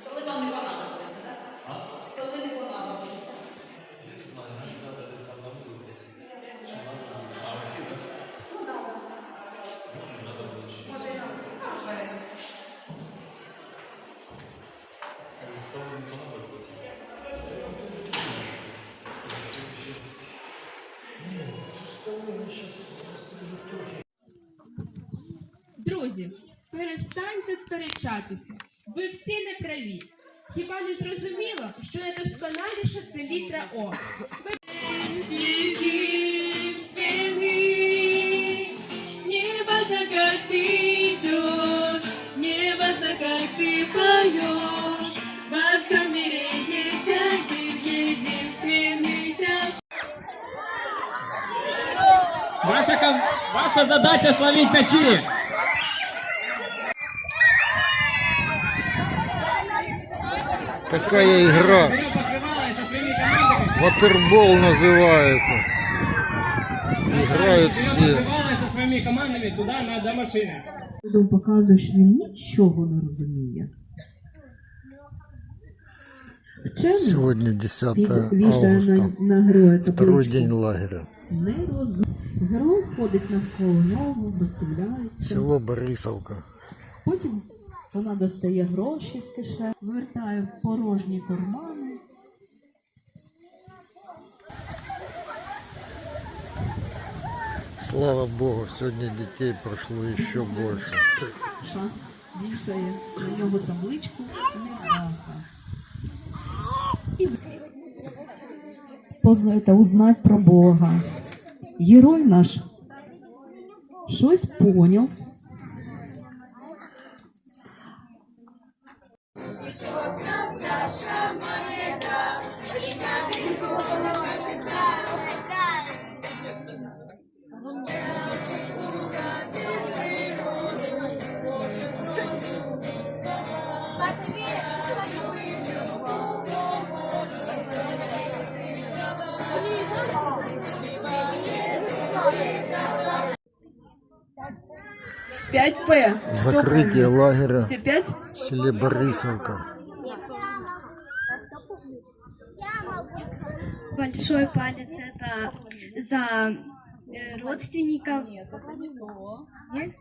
Столи вам не понадобилися, так? Столи не понадобилися. Я знаю, треба десь там на вулиці. А оці так? Ну так. Може і нам. Столи не понадобилися. Друзі, важно, как ты поешь. Во всем мире есть один единственный такой. Ваша, ком- ваша задача словить мячи. Такая игра. Берем покрывало и со своими командами. Ватербол называется. Играют Берем все. покрывало и со своими командами туда, на, до машины. Він показує, що він нічого не розуміє. Вчений Сегодня 10 він вішає августа. на, на героя Второй день табличку. лагеря. Не розуміє. Герой ходить навколо нього, розставляється. Село Борисовка. Потім вона достає гроші з кишені, вертає в порожні кармани. Слава Богу, сегодня детей прошло еще больше. Ша вішає на нього табличку «Невдаха». І та узнати про Бога. Герой наш щось поняв. Oh, 5П. Закрытие лагеря Все пять? в селе Борисовка. Большой палец это за э, родственников. Нет? Нет?